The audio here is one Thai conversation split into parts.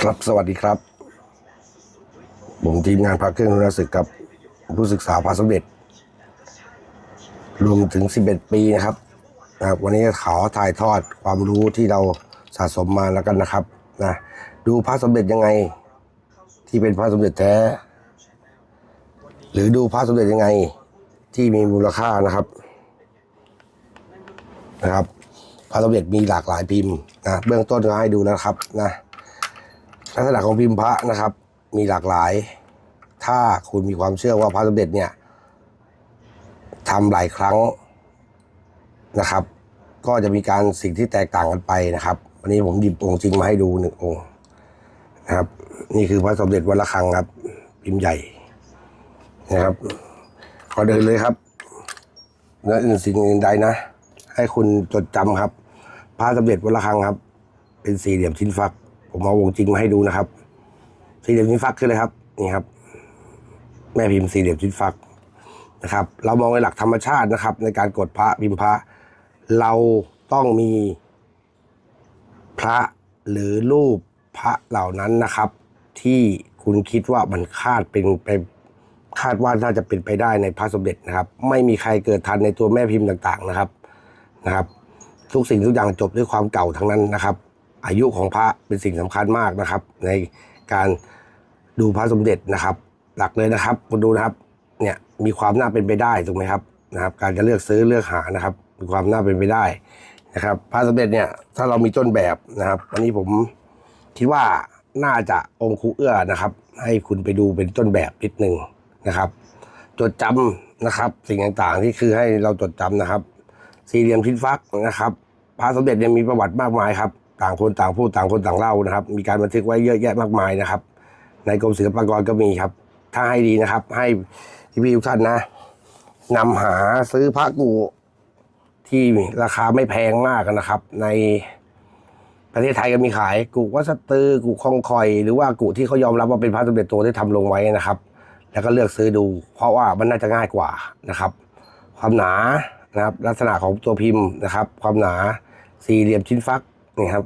ครับสวัสดีครับ ผมทีมงานพระเครื่องรุนศึกกับผู้ศึกษาพระสมเด็จ รวมถึง 11 ปีนะครับนะวันนี้ขอถ่ายทอดความรู้ที่เราสะสมมาแล้วกันนะครับนะดูพระสมเด็จยังไง ที่เป็นพระสมเด็จแท้ หรือดูพระสมเด็จยังไง ที่มีมูลค่านะครับนะครับพระสมเด็จมีหลากหลายพิมพ์นะเบื้องต้นก็ให้ดูนะครับนะ ลักษณะของพิมพ์พระนะครับ มีหลากหลาย ถ้าคุณมีความเชื่อว่าพระสมเด็จเนี่ยทำหลายครั้งนะครับ ก็จะมีการสิ่งที่แตกต่างกันไปนะครับ วันนี้ผมหยิบองค์จริงมาให้ดูหนึ่งองค์นะครับ นี่คือพระสมเด็จวัดระฆังครับ พิมพ์ใหญ่นะครับขอเดินเลยครับเนื้ออื่นสิ่งอื่นใดนะ ให้คุณจดจำครับพระสมเด็จวัดระฆังครับ เป็นสี่เหลี่ยมชิ้นฟัก ผมเอาวงจริงมาให้ดูนะครับ สี่เหลี่ยมชิ้นฟักคืออะไรครับ นี่ครับ แม่พิมพ์สี่เหลี่ยมชิ้นฟักนะครับ เรามองในหลักธรรมชาตินะครับ ในการกดพระพิมพ์พระ เราต้องมีพระหรือรูปพระเหล่านั้นนะครับ ที่คุณคิดว่ามันคาดเป็นไปคาดว่าน่าจะเป็นไปได้ในพระสมเด็จนะครับ ไม่มีใครเกิดทันในตัวแม่พิมพ์ต่างๆนะครับนะครับ ทุกสิ่งทุกอย่างจบด้วยความเก่าทั้งนั้นนะครับ อายุของพระเป็นสิ่งสำคัญมากนะครับ ในการดูพระสมเด็จนะครับ หลักเลยนะครับคุณดูนะครับเนี่ยมีความน่าเป็นไปได้ถูกไหมครับนะครับ การจะเลือกซื้อเลือกหานะครับ มีความน่าเป็นไปได้นะครับ พระสมเด็จเนี่ยถ้าเรามีต้นแบบนะครับอันนี้ผมคิดว่าน่าจะองค์ครูเอื้อนะครับ ให้คุณไปดูเป็นต้นแบบนิดหนึ่งนะครับจดจำนะครับ สิ่งต่างๆที่คือให้เราจดจำนะครับ สี่เหลี่ยมชิ้นฟักนะครับพระสมเด็จเนี่ยมีประวัติมากมายครับ ต่างคนต่างพูดต่างคนต่างเล่านะครับ มีการบันทึกไว้เยอะแยะมากมายนะครับ ในกรมศิลปากรก็มีครับ ถ้าให้ดีนะครับ ให้พี่ๆทุกท่านนะนำหาซื้อพระกูที่ราคาไม่แพงมากนะครับ ในประเทศไทยก็มีขายกุวัสตือกุคองคอย หรือว่ากุที่เขายอมรับว่าเป็นพระสมเด็จโตที่ทำลงไว้นะครับ แล้วก็เลือกซื้อดู เพราะว่ามันน่าจะง่ายกว่านะครับ ความหนานะครับ ลักษณะของตัวพิมพ์นะครับ ความหนาสี่เหลี่ยมชิ้นฟัก นี่ครับ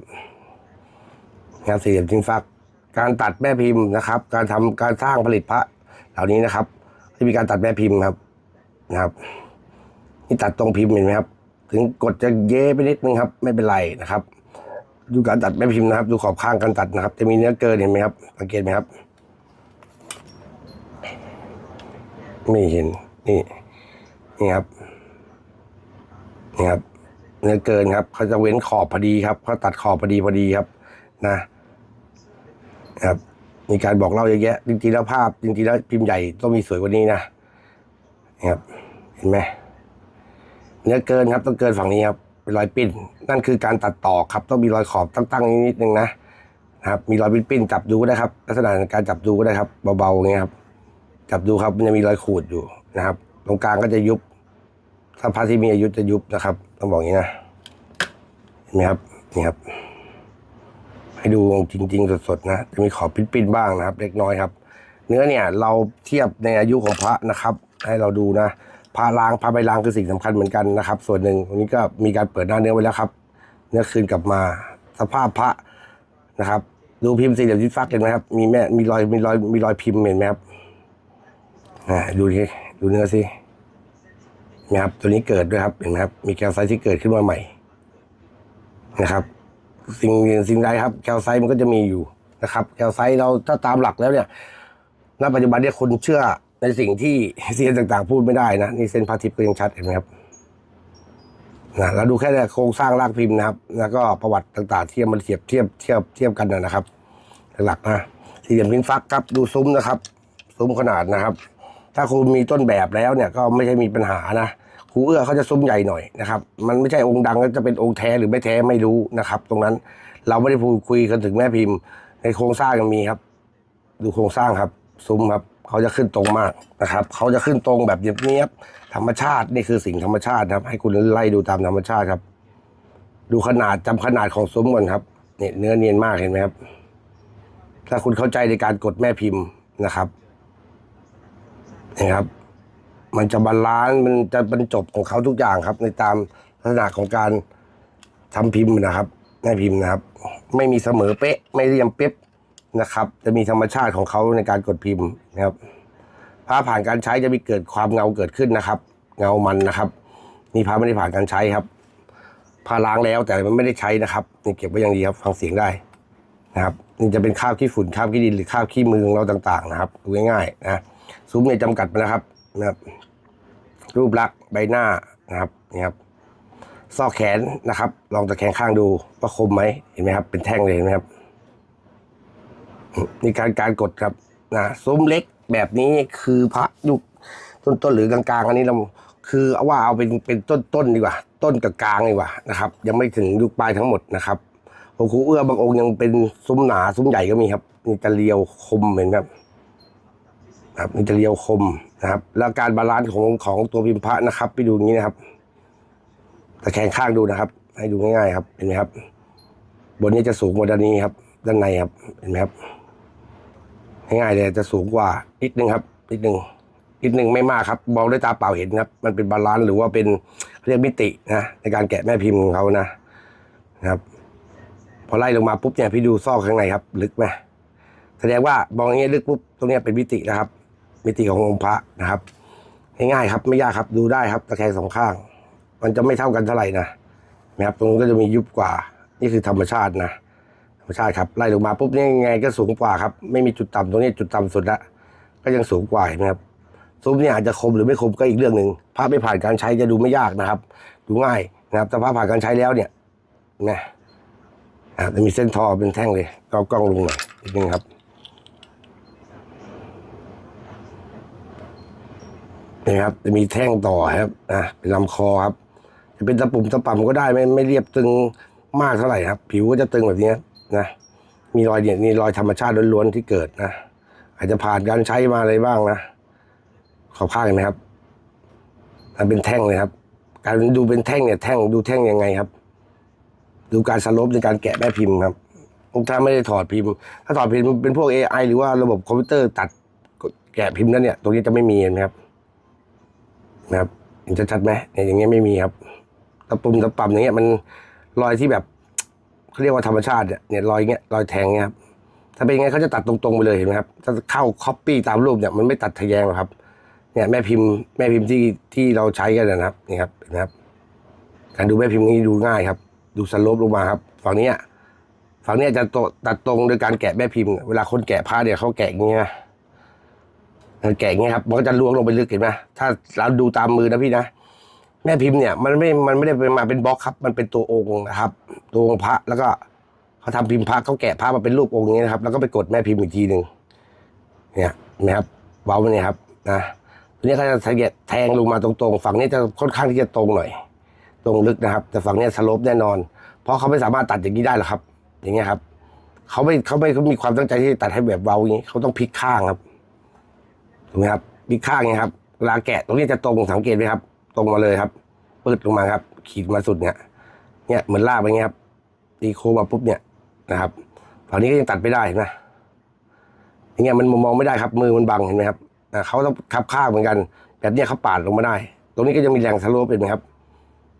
นะครับสี่เหลี่ยมชิ้นฟัก การตัดแม่พิมพ์นะครับ การทำการสร้างผลิตพระ เหล่านี้นะครับที่มีการตัดแม่พิมพ์ครับนะครับนี่ตัดตรงพิมพ์เห็นไหมครับ ถึงกดจะเย้ไปนิดนึงครับ ไม่เป็นไรนะครับ ดูการตัดแม่พิมพ์นะครับ ดูขอบข้างการตัดนะครับ จะมีเนื้อเกินเห็นไหมครับสังเกตไหมครับไม่เห็นนี่นี่ครับนี่ครับ เนื้อเกินครับเขาจะเว้นขอบพอดีครับเขาตัดขอบพอดีพอดีครับ นะครับ มีการบอกเล่าเยอะแยะจริงๆแล้วภาพจริงๆแล้วพิมพ์ใหญ่ต้องมีสวยกว่านี้นะนะครับ เห็นไหมเนื้อเกินครับ ต้องเกินฝั่งนี้ครับเป็นรอยปิ้น นั่นคือการตัดต่อครับ ต้องมีรอยขอบตั้งๆนิดนึงนะนะครับ มีรอยปิ้นๆจับดูก็ได้ครับ ลักษณะการจับดูก็ได้ครับเบาๆอย่างเงี้ยครับจับดูครับมันจะมีรอยขูดอยู่นะครับ ตรงกลางก็จะยุบถ้าพระที่มีอายุจะยุบนะครับ ต้องบอกอย่างนี้นะเห็นไหมครับนี่ครับ ให้ดูจริง ๆ สดๆนะจะมีขอบปิ้นๆบ้างนะครับ เล็กน้อยครับ เนื้อเนี่ย เราเทียบในอายุของพระนะครับ ให้เราดูนะพระล้างพระใบล้างคือสิ่งสำคัญเหมือนกันนะครับ ส่วนหนึ่งวันนี้ก็มีการเปิดหน้าเนื้อไว้แล้วครับ เนื้อคืนกลับมา สภาพพระนะครับ ดูพิมพ์สี่เหลี่ยมชิ้นฟักเห็นไหมครับ มีแม่มีรอยมีรอยมีรอยพิมพ์เห็นไหมครับอ่าดูทีดูเนื้อสิ นะครับตัวนี้เกิดด้วยครับเห็นไหมครับมีแคลไซต์ที่เกิดขึ้นมาใหม่นะครับสิ่งสิ่งใดครับแคลไซต์มันก็จะมีอยู่นะครับแคลไซต์เราถ้าตามหลักแล้วเนี่ยณปัจจุบันเนี่ยคนเชื่อในสิ่งที่เซียนต่างๆ พูดไม่ได้นะนี่เส้นพาทิพย์ก็ยังชัดเห็นไหมครับนะเราดูแค่โครงสร้างรากพิมพ์นะครับ แล้วก็ประวัติต่างๆ ที่มันเทียบเทียบเทียบเทียบกันนะครับ หลักๆนะสี่เหลี่ยมพินฟักครับดูซุ้มนะครับ ซุ้มขนาดนะครับ ถ้าคุณมีต้นแบบแล้วเนี่ยก็ไม่ใช่มีปัญหานะ ครูเอื้อเขาจะซุ้มใหญ่หน่อยนะครับ มันไม่ใช่องค์ดังแล้วจะเป็นองค์แท้หรือไม่แท้ไม่รู้นะครับ ตรงนั้นเราไม่ได้พูดคุยกันถึงแม่พิมพ์ ในโครงสร้างยังมีครับ ดูโครงสร้างครับ ซุ้มครับเขาจะขึ้นตรงมากนะครับเขาจะขึ้นตรงแบบเนียบๆธรรมชาตินี่คือสิ่งธรรมชาติครับ ให้คุณไล่ดูตามธรรมชาติครับ ดูขนาดจำขนาดของซุ้มก่อนครับเนี่ยเนื้อเนียนมากเห็นไหมครับ ถ้าคุณเข้าใจในการกดแม่พิมพ์นะครับนะครับ มันจะบาลานซ์มันจะบรรจบของเขาทุกอย่างครับ ในตามลักษณะของการทำพิมพ์นะครับแม่พิมพ์นะครับ ไม่มีเสมอเป๊ะ ไม่เรียมเป๊ะนะครับ จะมีธรรมชาติของเขาในการกดพิมพ์นะครับผ้าผ่านการใช้จะมีเกิดความเงาเกิดขึ้นนะครับ เงามันนะครับนี่ผ้าไม่ได้ผ่านการใช้ครับผ้าล้างแล้วแต่มันไม่ได้ใช้นะครับนี่เก็บไว้อย่างดีครับ ฟังเสียงได้นะครับนี่จะเป็นข้าวขี้ฝุ่นข้าวขี้ดินหรือข้าวขี้มือของเราต่าง ๆ นะครับดูง่ายๆนะซุ้มเนี่ยจำกัดไปนะครับ นะครับ รูปลักษณ์ใบหน้านะครับนี่ครับซอกแขนนะครับ ลองตะแคงข้างดูว่าคมไหมเห็นไหมครับ เป็นแท่งเลยเห็นไหมครับนี่การการกดครับนะซุ้มเล็กแบบนี้คือพระยุคต้นๆหรือกลางๆ อันนี้เราคือเอาว่าเอาเป็นเป็นต้นๆดีกว่า ต้นกับกลางดีกว่านะครับ ยังไม่ถึงยุคปลายทั้งหมดนะครับหลวงครูเอื้อบางองค์ยังเป็นซุ้มหนาซุ้มใหญ่ก็มีครับนี่จะเรียวคมเห็นไหมครับ ครับนี่จะเรียวคมนะครับ แล้วการบาลานซ์ของของตัวพิมพ์พระนะครับ ไปดูอย่างนี้นะครับตะแคงข้างดูนะครับ ให้ดูง่ายๆครับเห็นไหมครับ บนนี้จะสูงกว่าด้านนี้ครับ ด้านในครับเห็นไหมครับง่ายๆเลยจะสูงกว่านิดนึงครับนิดนึงนิดนึงไม่มากครับมองด้วยตาเปล่าเห็นครับ มันเป็นบาลานซ์หรือว่าเป็นเรียกมิตินะในการแกะแม่พิมพ์ของเขานะนะครับ พอไล่ลงมาปุ๊บเนี่ยพี่ดูซอกข้างในครับ ลึกไหมแสดงว่ามองอย่างนี้ลึกปุ๊บตรงเนี้ยเป็นมิตินะครับ มิติขององค์พระนะครับง่ายๆครับไม่ยากครับดูได้ครับตะแคงสองข้าง มันจะไม่เท่ากันเท่าไหร่นะนะครับ ตรงนู้นก็จะมียุบกว่า นี่คือธรรมชาตินะธรรมชาติครับไล่ลงมาปุ๊บนี่ยังไงก็สูงกว่าครับไม่มีจุดต่ำตรงนี้จุดต่ำสุดละก็ยังสูงกว่าเห็นไหมครับซุ้มเนี่ยอาจจะคมหรือไม่คมก็อีกเรื่องหนึ่งพระไม่ผ่านการใช้จะดูไม่ยากนะครับ ดูง่ายนะครับแต่พระผ่านการใช้แล้วเนี่ยนะจะมีเส้นทอเป็นแท่งเลยก็กล้องลงหน่อยนิดนึงครับ นี่ครับจะมีแท่งต่อครับนะเป็นลำคอครับ จะเป็นตะปุ่มตะป่ำก็ได้ไม่ไม่เรียบตึงมากเท่าไหร่ครับ ผิวก็จะตึงแบบนี้นะมีรอยเนี่ยนี่รอยธรรมชาติล้วนๆที่เกิดนะอาจจะผ่านการใช้มาอะไรบ้างนะขอภาคนะครับมันเป็นแท่งเลยครับ การดูเป็นแท่งเนี่ยแท่งดูแท่งยังไงครับ ดูการสลบในการแกะแม่พิมพ์ครับถ้าไม่ได้ถอดพิมพ์ ถ้าถอดพิมพ์เป็นพวก AI หรือว่าระบบคอมพิวเตอร์ตัดแกะพิมพ์นั้นเนี่ย ตรงนี้จะไม่มีนะครับ นะครับเห็นชัดๆไหมเนี่ยอย่างเงี้ยไม่มีครับตะปุ่มตะป่ำอย่างเงี้ยมันรอยที่แบบเขาเรียกว่าธรรมชาติเนี่ยรอยเงี้ยรอยแทงเงี้ยครับถ้าเป็นอย่างงี้เขาจะตัดตรงๆไปเลยเห็นไหมครับถ้าเข้าคอปปี้ตามรูปเนี่ยมันไม่ตัดทะแยงหรอกครับ เนี่ยแม่พิมพ์แม่พิมพ์ที่ที่เราใช้กันนะครับนี่ครับเห็นไหมครับ การดูแม่พิมพ์นี้ดูง่ายครับ ดูสโลปลงมาครับ ฝั่งนี้ฝั่งนี้จะตตัดตรงโดยการแกะแม่พิมพ์ เวลาคนแกะผ้าเนี่ยเขาแกะอย่างเงี้ย แกะอย่งเงี้ยครับมันก็จะล้วงลงไปลึกเห็นไหมถ้าเราดูตามมือนะพี่นะแม่พิมพ์เนี่ยมันไม่ มันไม่ได้เป็นมาเป็นบล็อกครับ มันเป็นตัวองค์นะครับ ตัวองค์พระแล้วก็เขาทำพิมพ์พระเขาแกะพระมาเป็นรูปองค์งนี้นะครับ แล้วก็ไปกดแม่พิมพ์อีกทีหนึ่งเนี่ยเห็นไหมครับเว้าเนี่ยครับนะทีนี้เขาจะแทงลงมาตรงๆ ฝั่งนี้จะค่อนข้างที่จะตรงหน่อย ตรงลึกนะครับ แต่ฝั่งนี้สลปแน่นอน เพราะเขาไม่สามารถตัดอย่างนี้ได้หรอกครับ อย่างเงี้ยครับเขาไม่เขาไม่เขามีความตั้งใจที่จะตัดให้แบบเว้าอย่างนี้เขาต้องพลิกข้างครับ ถูกไหมครับมีข้างไงครับเวลาแกะตรงนี้จะตรงสังเกตไหมครับ ตรงมาเลยครับปืดลงมาครับ ขีดมาสุดเนี่ยเนี่ยเหมือนลากไปเงี้ยครับตีโค้งมาปุ๊บเนี่ยนะครับฝั่งนี้ก็ยังตัดไม่ได้เห็นไหมอย่างเงี้ยมันมองไม่ได้ครับ มือมันบังเห็นไหมครับเขาต้องขับข้างเหมือนกันแบบเนี้ยเขาปาดลงมาได้ ตรงนี้ก็ยังมีแรงสโลปเป็นไหมครับ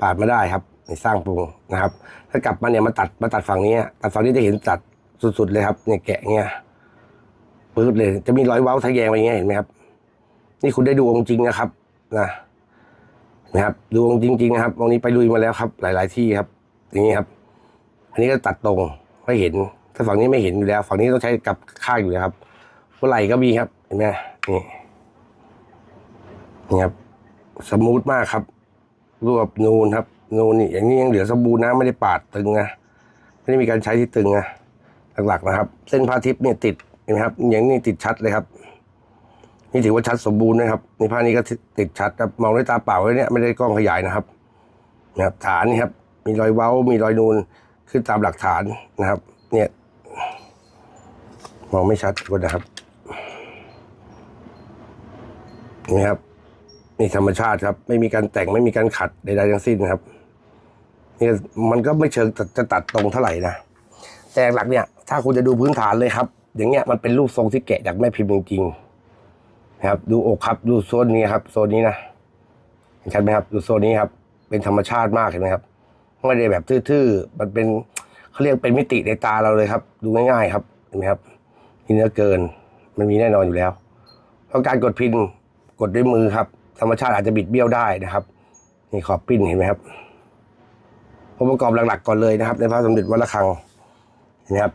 ปาดมาได้ครับในสร้างปรุงนะครับ ถ้ากลับมาเนี่ยมาตัดมาตัดฝั่งนี้ตัดฝั่งนี้จะเห็นตัดสุดๆเลยครับเนี่ยแกะเงี้ยปื๊ดเลย จะมีรอยเว้าทะแยงไปงเงี้ยเห็นไหมครับ นี่คุณได้ดูองค์จริงนะครับนะนะครับดูองค์จริง ๆ นะครับองค์นี้ไปลุยมาแล้วครับ หลาย ๆ ที่ครับ อย่างนี้ครับ อันนี้ก็ตัดตรงไม่เห็น ถ้าฝั่งนี้ไม่เห็นอยู่แล้ว ฝั่งนี้ต้องใช้กับข้างอยู่แล้วครับหัวไหล่ก็มีครับ เห็นไหมนี่นี่ครับสมูทมากครับรวบนูนครับ นูนนี่อย่างนี้ยังเหลือสมบูรณ์นะไม่ได้ปาดตึงนะไม่ได้มีการใช้ที่ตึงนะหลักๆนะครับ เส้นพาทิพย์เนี่ยติดเห็นไหมครับ อย่างนี้ติดชัดเลยครับ นี่ถือว่าชัดสมบูรณ์นะครับในภาพนี้ก็ติดชัดครับมองด้วยตาเปล่าเลยเนี่ยไม่ได้กล้องขยายนะครับนะครับฐานนี่ครับ มีรอยเว้า มีรอยนูนขึ้นตามหลักฐานนะครับ เนี่ย มองไม่ชัดก็นะครับนี่ครับนี่ธรรมชาติครับ ไม่มีการแต่งไม่มีการขัดใดๆทั้งสิ้นนะครับนี่มันก็ไม่เชิงจะตัดตรงเท่าไหร่นะแต่หลักเนี่ย ถ้าคุณจะดูพื้นฐานเลยครับ อย่างเงี้ยมันเป็นรูปทรงที่แกะจากแม่พิมพ์จริงๆ นะครับ ดูอกครับ ดูโซนนี้ครับโซนนี้นะเห็นชัดไหมครับ ดูโซนนี้ครับ เป็นธรรมชาติมากเห็นไหมครับไม่ได้แบบทื่อๆมันเป็นเขาเรียกเป็นมิติในตาเราเลยครับ ดูง่ายๆครับเห็นไหมครับมีเนื้อเกิน มันมีแน่นอนอยู่แล้ว เพราะการกดพินกดด้วยมือครับ ธรรมชาติอาจจะบิดเบี้ยวได้นะครับนี่ขอบปิ้นเห็นไหมครับองค์ประกอบหลักๆก่อนเลยนะครับ ในพระสมเด็จวัดระฆังเห็นไหมครับ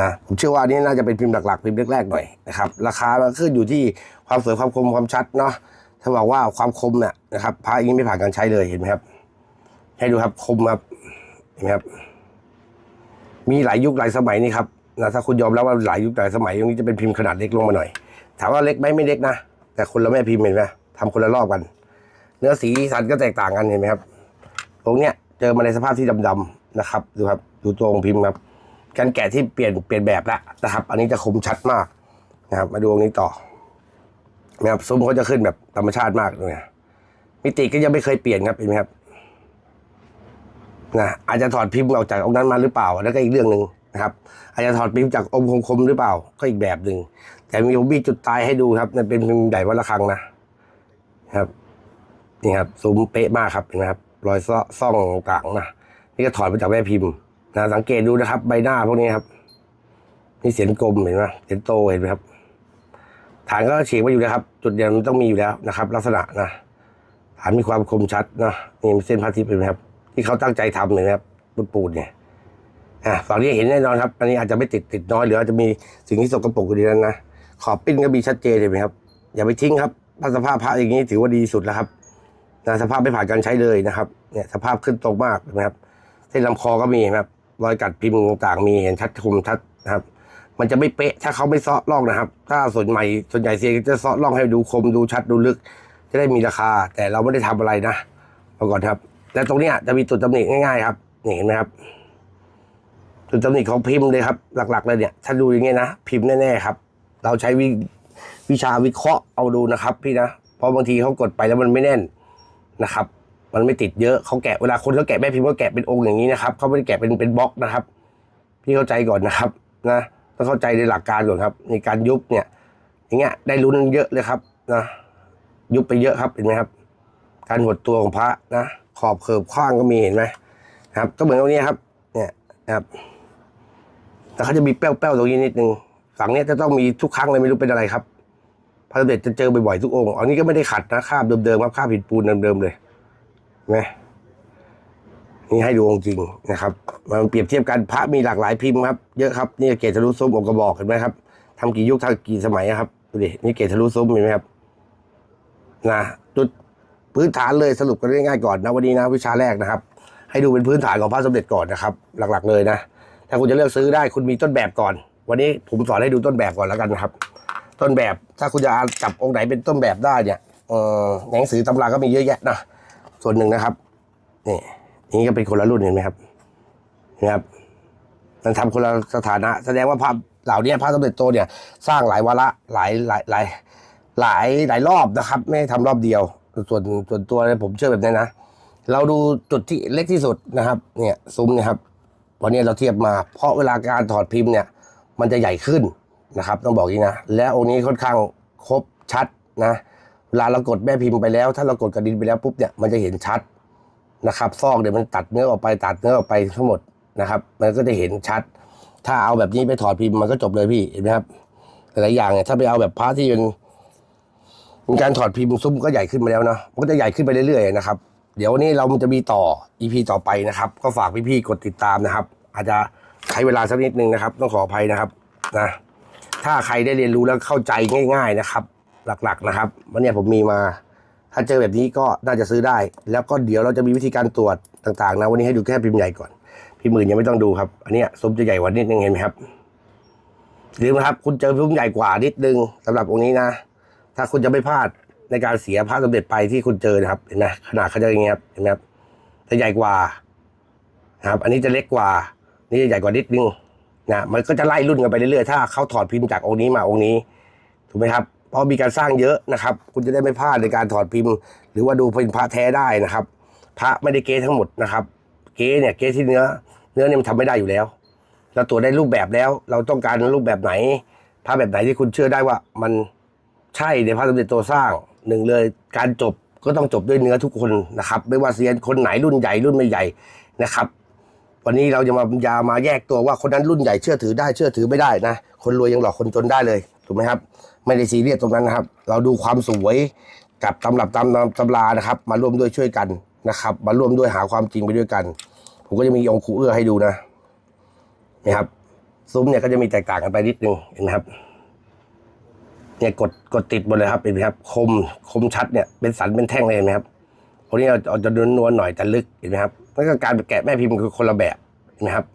นะผมเชื่อว่าอันนี้น่าจะเป็นพิมพ์หลักๆพิมพ์แรกๆหน่อยนะครับราคามันขึ้นอยู่ที่ความสวยความคมความชัดเนาะถ้าบอกว่าความคมเนี่ยนะครับพระอย่างนี้ไม่ผ่านการใช้เลยเห็นไหมครับ ให้ดูครับคมครับเห็นไหมครับมีหลายยุคหลายสมัยนี่ครับนะถ้าคุณยอมรับว่าหลายยุคหลายสมัยตรงนี้จะเป็นพิมพ์ขนาดเล็กลงมาหน่อย ถามว่าเล็กไหมไม่เล็กนะแต่คนละแม่พิมพ์เห็นไหมทำคนละรอบกัน เนื้อสีสันก็แตกต่างกันเห็นไหมครับ ตรงเนี้ยเจอมาในสภาพที่ดำๆนะครับดูครับดูตัวองค์พิมพ์ครับ การแกะที่เปลี่ยนเปลี่ยนแบบแล้วนะครับ อันนี้จะคมชัดมากนะครับ มาดูองนี้ต่อนะครับซุ้มเขาจะขึ้นแบบธรรมชาติมากเลยนะมิติก็ยังไม่เคยเปลี่ยนครับเห็นไหมครับนะอาจจะถอดพิมพ์ออกจากองค์นั้นมาหรือเปล่าแล้วก็อีกเรื่องหนึ่งนะครับอาจจะถอดพิมพ์จากองค์คมๆหรือเปล่า ก็อีกแบบหนึ่งแต่มีผมมีจุดตายให้ดูครับนั่นเป็นพิมพ์ใหญ่วัดระฆังนะครับนี่ครับซูมเป๊ะมากครับเห็นไหมครับรอยซ่อซ่องต่างนะนี่ก็ถอดมาจากแม่พิมพ์ นะสังเกตดูนะครับ ใบหน้าพวกนี้ครับนี่เสียนกลมเห็นไหมเสียนโตเห็นไหมครับ ฐานก็ฉีกมาอยู่แล้วครับ จุดเด่นมันต้องมีอยู่แล้วนะครับ ลักษณะนะฐานมีความคมชัดนะนี่เส้นพาทิตย์เป็นไหมครับ ที่เขาตั้งใจทำเลยนะครับปูนปูนเนี่ยอะฝั่งนี้เห็นแน่นอนครับ อันนี้อาจจะไม่ติดติดน้อยหรืออาจจะมีสิ่งที่สกปรกอยู่ในนั้นนะขอบปิ้นก็มีชัดเจนเลยไหมครับอย่าไปทิ้งครับถ้าสภาพพระอย่างนี้ถือว่าดีสุดแล้วครับนะสภาพไม่ผ่านการใช้เลยนะครับ เนี่ยสภาพขึ้นตรงมากนะครับ เส้นลำคอก็มีครับ รอยกัดพิมพ์ต่างๆ มีเห็นชัดคมชัดนะครับ มันจะไม่เป๊ะถ้าเขาไม่เซาะล่องนะครับ ถ้าส่วนใหม่ส่วนใหญ่เซียนจะเซาะล่องให้ดูคมดูชัดดูลึก จะได้มีราคา แต่เราไม่ได้ทำอะไรนะเอาก่อนครับ และตรงนี้จะมีจุดตำหนิง่ายๆครับนี่เห็นไหมครับจุดตำหนิของพิมพ์เลยครับ หลักๆเลยเนี่ย ถ้าดูอย่างเงี้ยนะพิมพ์แน่ๆครับ เราใช้วิวิชาวิเคราะห์เอาดูนะครับ พี่นะเพราะบางทีเขากดไปแล้วมันไม่แน่นนะครับ มันไม่ติดเยอะเขาแกะเวลาคนเขาแกะแม่พิมพ์ก็แกะเป็นองค์อย่างนี้นะครับเขาไม่ได้แกะเป็นเป็นบล็อกนะครับ พี่เข้าใจก่อนนะครับนะต้องเข้าใจในหลักการก่อนครับ ในการยุบเนี่ย อย่างเงี้ยได้ลุ้นเยอะเลยครับนะยุบไปเยอะครับเห็นไหมครับ การหดตัวของพระนะขอบเขิบข้างก็มีเห็นไหมครับ ก็เหมือนตรงนี้ครับ เนี่ยนะครับ แต่เขาจะมีแป้วๆตรงนี้นิดนึงฝั่งเนี้ยจะต้องมีทุกครั้งเลยไม่รู้เป็นอะไรครับพระสมเด็จจะเจอบ่อยๆทุกองค์อันนี้ก็ไม่ได้ขัดนะคาบเดิมๆครับคาบผิดปูนเดิมๆเลย นไหมนี่ให้ดูองค์จริงนะครับมันเปรียบเทียบกันพระมีหลากหลายพิมพ์ครับ เยอะครับนี่เกศทะลุซุ้มองค์กระบอกเห็นไหมครับทำกี่ยุคทำกี่สมัยครับดูดินี่เกศทะลุซุ้มเห็นไหมครับนะจุดพื้นฐานเลยสรุปกันง่ายๆก่อนนะวันนี้นะวิชาแรกนะครับ ให้ดูเป็นพื้นฐานของพระสมเด็จก่อนนะครับ หลักๆเลยนะถ้าคุณจะเลือกซื้อได้คุณมีต้นแบบก่อน วันนี้ผมสอนให้ดูต้นแบบก่อนแล้วกันนะครับ ต้นแบบถ้าคุณจะจับองค์ไหนเป็นต้นแบบได้เนี่ยเออหนังสือตำราก็มีเยอะแยะนะ ส่วนหนึ่งนะครับนี่นี่ก็เป็นคนละรุ่นเห็นไหมครับนะครับมันทำคนละสถานะ แสดงว่าภาพเหล่านี้พระสมเด็จโตเนี่ย สร้างหลายวาระหลายหลายหลายหลายหลายรอบนะครับ ไม่ได้ทำรอบเดียว ส่วนส่วนตัวเนี่ยผมเชื่อแบบนี้นะเราดูจุดที่เล็กที่สุดนะครับ เนี่ยซุ้มนี่ยครับวันนี้เราเทียบมา เพราะเวลาการถอดพิมพ์เนี่ย มันจะใหญ่ขึ้นนะครับ ต้องบอกอย่างนี้นะ และองค์นี้ค่อนข้างครบชัดนะ เวลาเรากดแม่พิมพ์ไปแล้ว ถ้าเรากดกระดินไปแล้วปุ๊บเนี่ยมันจะเห็นชัดนะครับ ซอกเดี๋ยวมันตัดเนื้อออกไปตัดเนื้อออกไปทั้งหมดนะครับ มันก็จะเห็นชัด ถ้าเอาแบบนี้ไปถอดพิมพ์มันก็จบเลยพี่เห็นไหมครับหลายอย่างเนี่ยถ้าไปเอาแบบพระที่เป็นมีการถอดพิมพ์ซุ้มก็ใหญ่ขึ้นมาแล้วเนาะมันก็จะใหญ่ขึ้นไปเรื่อยๆนะครับ เดี๋ยวนนี้เราจะมีต่อ EP ต่อไปนะครับ ก็ฝากพี่ๆกดติดตามนะครับ อาจจะใช้เวลาสักนิดนึงนะครับ ต้องขออภัยนะครับนะถ้าใครได้เรียนรู้แล้วเข้าใจง่าย ๆนะครับ หลักๆนะครับ วันนี้ผมมีมา ถ้าเจอแบบนี้ก็น่าจะซื้อได้ แล้วก็เดี๋ยวเราจะมีวิธีการตรวจต่างๆนะวันนี้ให้ดูแค่พิมพ์ใหญ่ก่อน พิมพ์อื่นยังไม่ต้องดูครับ อันนี้ซุ้มจะใหญ่กว่านิดนึงเห็นไหมครับลืมนะครับ คุณเจอพิมพ์ใหญ่กว่านิดนึงสำหรับองค์นี้นะ ถ้าคุณจะไม่พลาดในการเสียพระสมเด็จไปที่คุณเจอนะครับเห็นไหมขนาดเขาจะอย่างเงี้ยครับเห็นไหมครับจะใหญ่กว่านะครับ อันนี้จะเล็กกว่า นี่จะใหญ่กว่านิดนึงนะมันก็จะไล่รุ่นกันไปเรื่อยๆถ้าเขาถอดพิมพ์จากองค์นี้มาองค์นี้ถูกไหมครับ เพราะมีการสร้างเยอะนะครับ คุณจะได้ไม่พลาดในการถอดพิมพ์ หรือว่าดูเป็นพระแท้ได้นะครับ พระไม่ได้เก๊ทั้งหมดนะครับ เก๊เนี่ยเก๊ที่เนื้อ เนื้อเนี่ยมันทำไม่ได้อยู่แล้วเราตรวจได้รูปแบบแล้ว เราต้องการรูปแบบไหนพระแบบไหนที่คุณเชื่อได้ว่ามันใช่ในพระสมเด็จโตสร้างหนึ่งเลยการจบก็ต้องจบด้วยเนื้อทุกคนนะครับ ไม่ว่าเซียนคนไหนรุ่นใหญ่รุ่นไม่ใหญ่นะครับ วันนี้เราจะมาบรรยามาแยกตัวว่าคนนั้นรุ่นใหญ่เชื่อถือได้เชื่อถือไม่ได้นะ คนรวยยังหลอกคนจนได้เลยถูกไหมครับ ไม่ได้ซีเรียสตรงนั้นนะครับ เราดูความสวยกับตำรับตำตำตำรานะครับ มาร่วมด้วยช่วยกันนะครับ มาร่วมด้วยหาความจริงไปด้วยกัน ผมก็จะมีองค์ครูเอื้อให้ดูนะนี่ครับซุ้มเนี่ยก็จะมีแตกต่างกันไปนิดนึงเห็นไหมครับเนี่ยกดกดติดหมดเลยครับเห็นไหมครับ คมคมชัดเนี่ยเป็นสันเป็นแท่งเลยเห็นไหมครับคนนี้เราจะนวลๆหน่อยแต่ลึกเห็นไหมครับแล้วก็การแกะแม่พิมพ์คือคนละแบบเห็นไหมครับ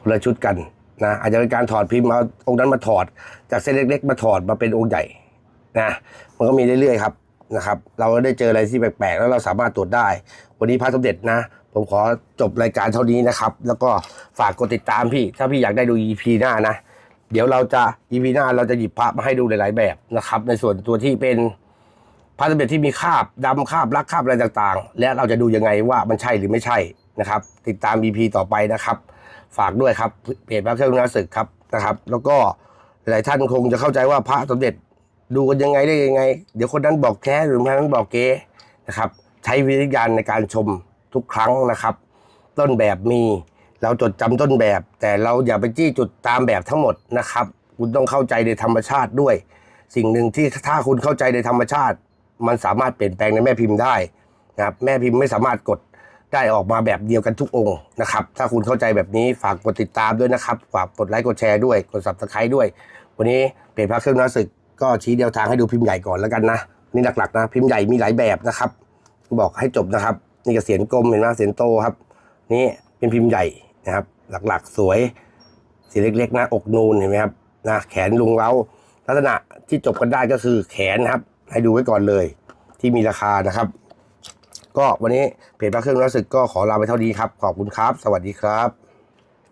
คนละชุดกัน นะอาจจะเป็นการถอดพิมพ์เอาองค์นั้นมาถอด จากเส้นเล็ก ๆ มาถอดมาเป็นองค์ใหญ่นะมันก็มีเรื่อยๆครับนะครับ เราก็ได้เจออะไรที่แปลกๆแล้วเราสามารถตรวจได้ วันนี้พระสมเด็จนะ ผมขอจบรายการเท่านี้นะครับ แล้วก็ฝากกดติดตามพี่ ถ้าพี่อยากได้ดู EP หน้านะ เดี๋ยวเราจะ EP หน้าเราจะหยิบพระมาให้ดูหลาย ๆ แบบนะครับ ในส่วนตัวที่เป็น พระสเด็จที่มีคาบดำคาบรักคาบอะไรต่างๆ และเราจะดูยังไงว่ามันใช่หรือไม่ใช่นะครับ ติดตาม EP ต่อไปนะครับ ฝากด้วยครับเพจพระเครื่องนาศึกครับนะครับ แล้วก็หลายท่านคงจะเข้าใจว่าพระสมเด็จดูกันยังไงได้ยังไง เดี๋ยวคนนั้นบอกแท้หรือคนนั้นบอกเก๊นะครับ ใช้วิธีการในการชมทุกครั้งนะครับ ต้นแบบมีเราจดจำต้นแบบ แต่เราอย่าไปจี้จุดตามแบบทั้งหมดนะครับ คุณต้องเข้าใจในธรรมชาติด้วย สิ่งหนึ่งที่ถ้าคุณเข้าใจในธรรมชาติ มันสามารถเปลี่ยนแปลงในแม่พิมพ์ได้นะครับแม่พิมพ์ไม่สามารถกดได้ออกมาแบบเดียวกันทุกองค์นะครับ ถ้าคุณเข้าใจแบบนี้ฝากกดติดตามด้วยนะครับ ฝากกดไลค์กดแชร์ด้วย กด subscribe ด้วย วันนี้เพจพระเครื่องนักศึก ก็ชี้เดียวทางให้ดูพิมพ์ใหญ่ก่อนแล้วกันนะ นี่หลักๆนะ พิมพ์ใหญ่มีหลายแบบนะครับ บอกให้จบนะครับ นี่ก็เสียงกลมเห็นไหมเสียงโตครับ นี่เป็นพิมพ์ใหญ่นะครับ หลักๆสวยสีเล็กๆนะอกนูนเห็นไหมครับนะแขนลุงเล้าลักษณะที่จบกันได้ก็คือแขนครับ ให้ดูไว้ก่อนเลย ที่มีราคานะครับ ก็วันนี้เพจพระเครื่องรักศึกก็ขอลาไปเท่านี้ครับ ขอบคุณครับ สวัสดีครับ